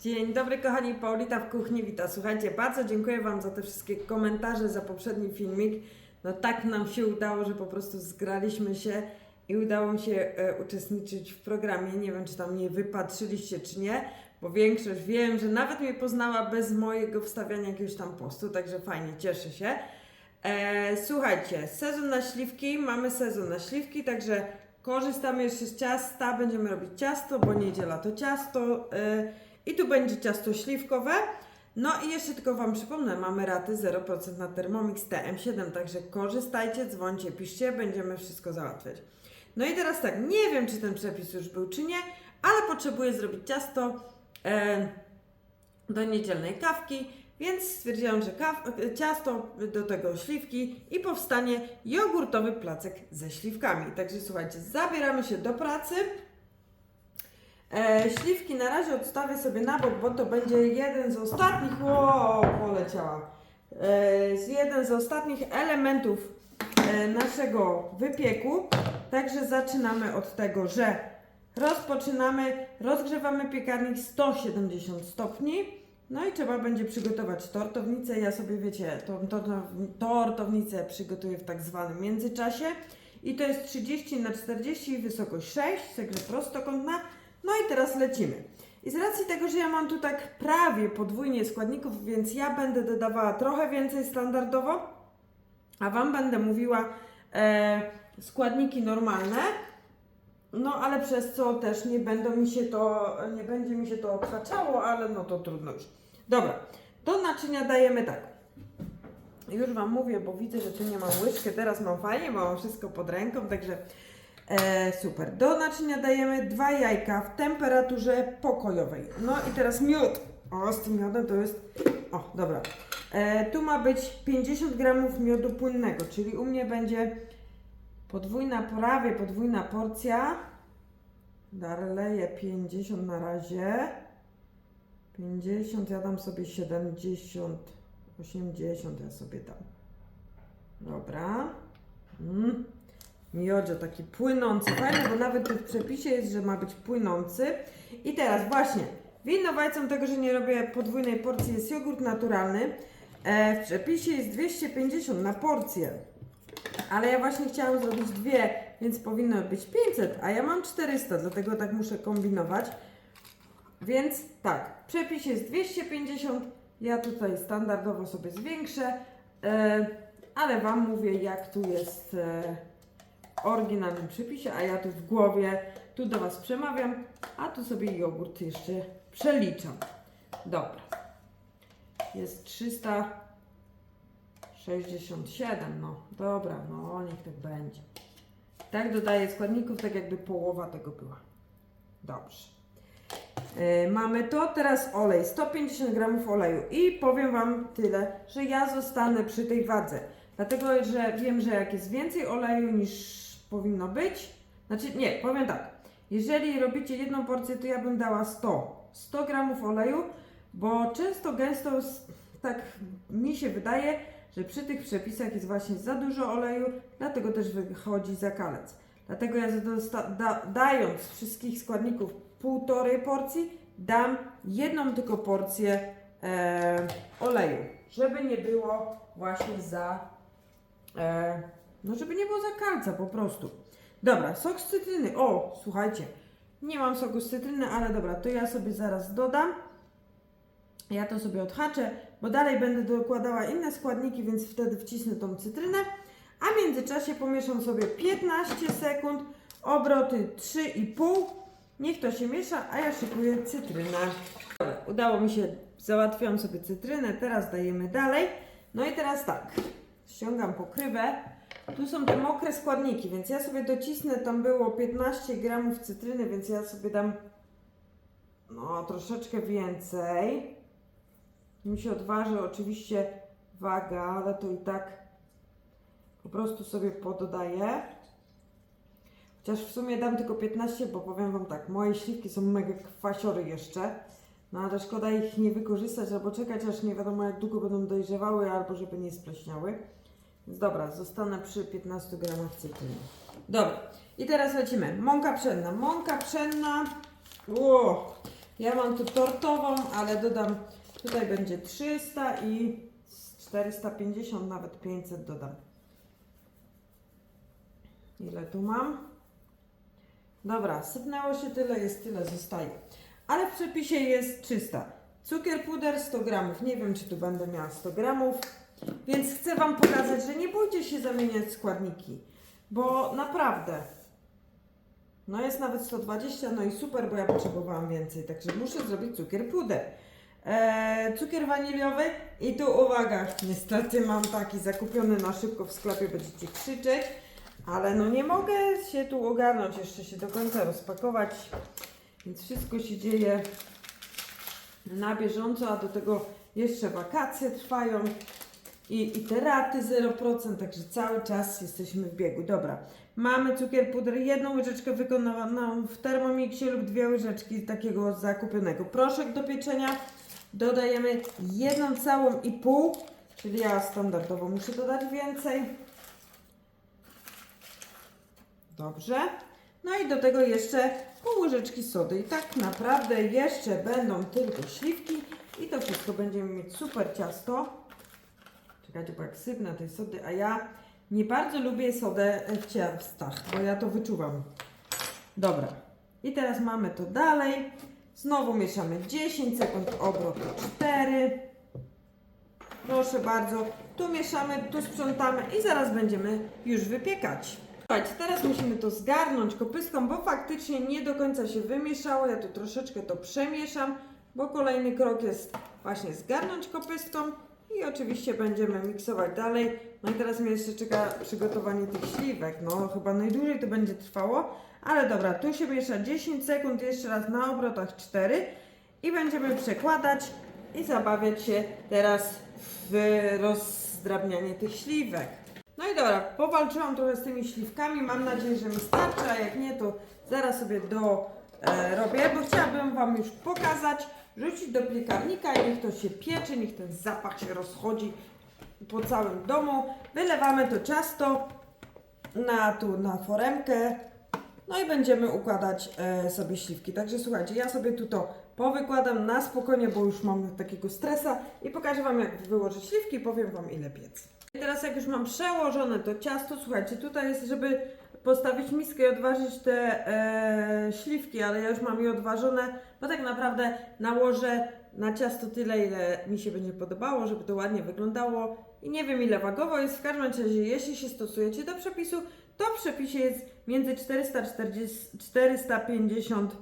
Dzień dobry kochani, Paulita w kuchni wita. Słuchajcie, bardzo dziękuję Wam za te wszystkie komentarze, za poprzedni filmik. No tak nam się udało, że po prostu zgraliśmy się i udało mi się e, uczestniczyć w programie. Nie wiem, czy tam mnie wypatrzyliście, czy nie, bo większość wiem, że nawet mnie poznała bez mojego wstawiania jakiegoś tam postu, także fajnie, cieszę się. E, słuchajcie, sezon na śliwki, mamy sezon na śliwki, także korzystamy jeszcze z ciasta, będziemy robić ciasto, bo niedziela to ciasto e, i tu będzie ciasto śliwkowe. No i jeszcze tylko Wam przypomnę, mamy raty 0% na Thermomix TM7, także korzystajcie, dzwońcie, piszcie, będziemy wszystko załatwiać. No i teraz tak, nie wiem czy ten przepis już był czy nie, ale potrzebuję zrobić ciasto e, do niedzielnej kawki, więc stwierdziłam, że kaw, e, ciasto do tego śliwki i powstanie jogurtowy placek ze śliwkami. Także słuchajcie, zabieramy się do pracy. E, śliwki na razie odstawię sobie na bok, bo to będzie jeden z ostatnich. O, poleciała. E, z jeden z ostatnich elementów e, naszego wypieku. Także zaczynamy od tego, że rozpoczynamy, rozgrzewamy piekarnik 170 stopni. No i trzeba będzie przygotować tortownicę. Ja sobie wiecie, tą tortow- tortownicę przygotuję w tak zwanym międzyczasie. I to jest 30 na 40 wysokość 6, także prostokątna. No i teraz lecimy. I z racji tego, że ja mam tu tak prawie podwójnie składników, więc ja będę dodawała trochę więcej standardowo, a Wam będę mówiła e, składniki normalne. No ale przez co też nie będą mi się to, nie będzie mi się to odhaczało, ale no to trudno już. Dobra, do naczynia dajemy tak. Już Wam mówię, bo widzę, że tu nie mam łyżkę, teraz mam fajnie, bo mam wszystko pod ręką, także e, super. Do naczynia dajemy dwa jajka w temperaturze pokojowej. No i teraz miód. O, z tym miodem to jest... O, dobra. E, tu ma być 50 gramów miodu płynnego, czyli u mnie będzie podwójna, prawie podwójna porcja. Darleję 50 na razie. 50, ja dam sobie 70, 80 ja sobie dam. Dobra. Mm. Miodzio taki płynący, fajny, bo nawet w przepisie jest, że ma być płynący. I teraz właśnie, winowajcą tego, że nie robię podwójnej porcji jest jogurt naturalny. E, w przepisie jest 250 na porcję. Ale ja właśnie chciałam zrobić dwie, więc powinno być 500, a ja mam 400, dlatego tak muszę kombinować. Więc tak, przepis jest 250, ja tutaj standardowo sobie zwiększę, e, ale Wam mówię jak tu jest e, oryginalnym przepisie, a ja tu w głowie, tu do Was przemawiam, a tu sobie jogurt jeszcze przeliczam. Dobra, jest 367, no dobra, no niech tak będzie. Tak dodaję składników, tak jakby połowa tego była. Dobrze. Yy, mamy to, teraz olej, 150 gramów oleju i powiem Wam tyle, że ja zostanę przy tej wadze, dlatego, że wiem, że jak jest więcej oleju niż powinno być, znaczy nie, powiem tak, jeżeli robicie jedną porcję, to ja bym dała 100, 100 gramów oleju, bo często gęsto, tak mi się wydaje, że przy tych przepisach jest właśnie za dużo oleju, dlatego też wychodzi zakalec. Dlatego ja da, dając wszystkich składników półtorej porcji, dam jedną tylko porcję e, oleju, żeby nie było właśnie za, e, no żeby nie było za kalca po prostu. Dobra, sok z cytryny. O, słuchajcie, nie mam soku z cytryny, ale dobra, to ja sobie zaraz dodam. Ja to sobie odhaczę, bo dalej będę dokładała inne składniki, więc wtedy wcisnę tą cytrynę. A w międzyczasie pomieszam sobie 15 sekund, obroty 3,5. Niech to się miesza, a ja szykuję cytrynę. Dobra, udało mi się, załatwiłam sobie cytrynę, teraz dajemy dalej. No i teraz tak, ściągam pokrywę. Tu są te mokre składniki, więc ja sobie docisnę, tam było 15 gramów cytryny, więc ja sobie dam no troszeczkę więcej. Mi się odważy oczywiście waga, ale to i tak po prostu sobie pododaję. Chociaż w sumie dam tylko 15, bo powiem Wam tak, moje śliwki są mega kwasiory jeszcze. No ale szkoda ich nie wykorzystać albo czekać, aż nie wiadomo jak długo będą dojrzewały, albo żeby nie spleśniały. Dobra, zostanę przy 15 gramach cytryny. Dobra, i teraz lecimy. Mąka pszenna. Mąka pszenna. Ło, Ja mam tu tortową, ale dodam, tutaj będzie 300 i z 450, nawet 500 dodam. Ile tu mam? Dobra, sypnęło się tyle, jest tyle, zostaje. Ale w przepisie jest 300. Cukier puder 100 gramów. Nie wiem, czy tu będę miała 100 gramów. Więc chcę Wam pokazać, że nie bójcie się zamieniać składniki. Bo naprawdę. No jest nawet 120, no i super, bo ja potrzebowałam więcej. Także muszę zrobić cukier puder. Eee, cukier waniliowy i tu uwaga, niestety mam taki zakupiony na szybko w sklepie, będziecie krzyczeć. Ale no nie mogę się tu ogarnąć, jeszcze się do końca rozpakować. Więc wszystko się dzieje na bieżąco, a do tego jeszcze wakacje trwają i, i te raty 0%, także cały czas jesteśmy w biegu. Dobra, mamy cukier puder, jedną łyżeczkę wykonaną w termomiksie lub dwie łyżeczki takiego zakupionego. Proszek do pieczenia dodajemy jedną całą i pół, czyli ja standardowo muszę dodać więcej. Dobrze. No i do tego jeszcze pół łyżeczki sody. I tak naprawdę jeszcze będą tylko śliwki i to wszystko będziemy mieć super ciasto. Jak sypnę tej sody, a ja nie bardzo lubię sodę w ciastach, bo ja to wyczuwam. Dobra. I teraz mamy to dalej. Znowu mieszamy 10 sekund, obrót 4. Proszę bardzo. Tu mieszamy, tu sprzątamy i zaraz będziemy już wypiekać. Słuchajcie, teraz musimy to zgarnąć kopystką, bo faktycznie nie do końca się wymieszało. Ja tu troszeczkę to przemieszam, bo kolejny krok jest właśnie zgarnąć kopystką i oczywiście będziemy miksować dalej. No i teraz mnie jeszcze czeka przygotowanie tych śliwek. No chyba najdłużej to będzie trwało, ale dobra, tu się miesza 10 sekund, jeszcze raz na obrotach 4 i będziemy przekładać i zabawiać się teraz w rozdrabnianie tych śliwek. No i dobra, powalczyłam trochę z tymi śliwkami, mam nadzieję, że mi starczy, a jak nie, to zaraz sobie do e, bo chciałabym Wam już pokazać, rzucić do piekarnika i niech to się piecze, niech ten zapach się rozchodzi po całym domu. Wylewamy to ciasto na tu na foremkę, no i będziemy układać e, sobie śliwki. Także słuchajcie, ja sobie tu to powykładam na spokojnie, bo już mam takiego stresa i pokażę Wam jak wyłożyć śliwki powiem Wam ile piec. I teraz jak już mam przełożone to ciasto, słuchajcie, tutaj jest, żeby postawić miskę i odważyć te e, śliwki, ale ja już mam je odważone, bo tak naprawdę nałożę na ciasto tyle, ile mi się będzie podobało, żeby to ładnie wyglądało i nie wiem ile wagowo jest, w każdym razie jeśli się stosujecie do przepisu, to w przepisie jest między 440, 450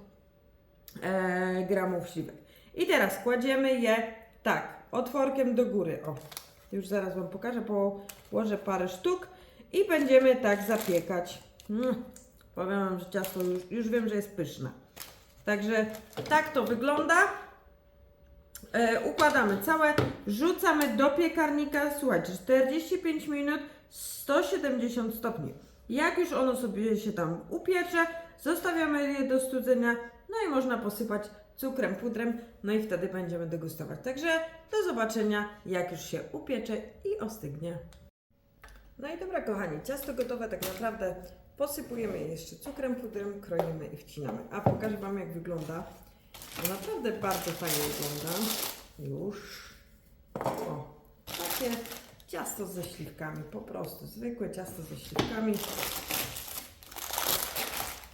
e, gramów śliwek. I teraz kładziemy je tak, otworkiem do góry, o, już zaraz Wam pokażę, położę parę sztuk i będziemy tak zapiekać. Mm, powiem Wam, że ciasto już, już wiem, że jest pyszne. Także tak to wygląda. E, układamy całe, rzucamy do piekarnika, słuchajcie, 45 minut, 170 stopni. Jak już ono sobie się tam upiecze, zostawiamy je do studzenia, no i można posypać cukrem, pudrem, no i wtedy będziemy degustować. Także do zobaczenia, jak już się upiecze i ostygnie. No i dobra, kochani, ciasto gotowe tak naprawdę posypujemy je jeszcze cukrem, pudrem, kroimy i wcinamy. A pokażę Wam, jak wygląda. No naprawdę bardzo fajnie wygląda. Już. O, takie ciasto ze śliwkami, po prostu zwykłe ciasto ze śliwkami.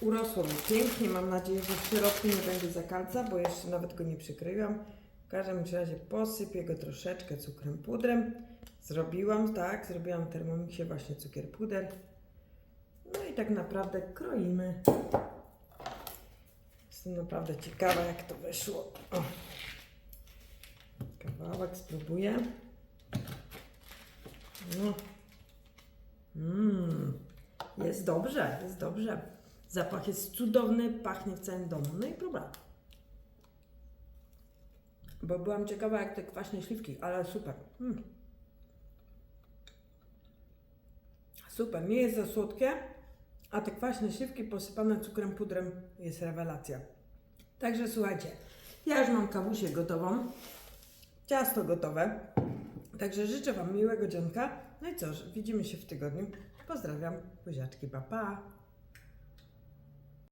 Urosło mi pięknie, mam nadzieję, że w środku nie będzie zakalca, bo jeszcze nawet go nie przykryłam. W każdym razie posypię go troszeczkę cukrem pudrem. Zrobiłam, tak, zrobiłam w Thermomixie właśnie cukier puder. Tak naprawdę kroimy. Jestem naprawdę ciekawa, jak to wyszło. O. Kawałek spróbuję. No. Mmm. Jest dobrze, jest dobrze. Zapach jest cudowny, pachnie w całym domu. No i próba. Bo byłam ciekawa, jak te kwaśne śliwki, ale super. Mm. Super, nie jest za słodkie, a te kwaśne śliwki posypane cukrem, pudrem jest rewelacja. Także słuchajcie, ja już mam kawusię gotową, ciasto gotowe. Także życzę Wam miłego dzionka. No i co, widzimy się w tygodniu. Pozdrawiam, buziaczki, pa pa.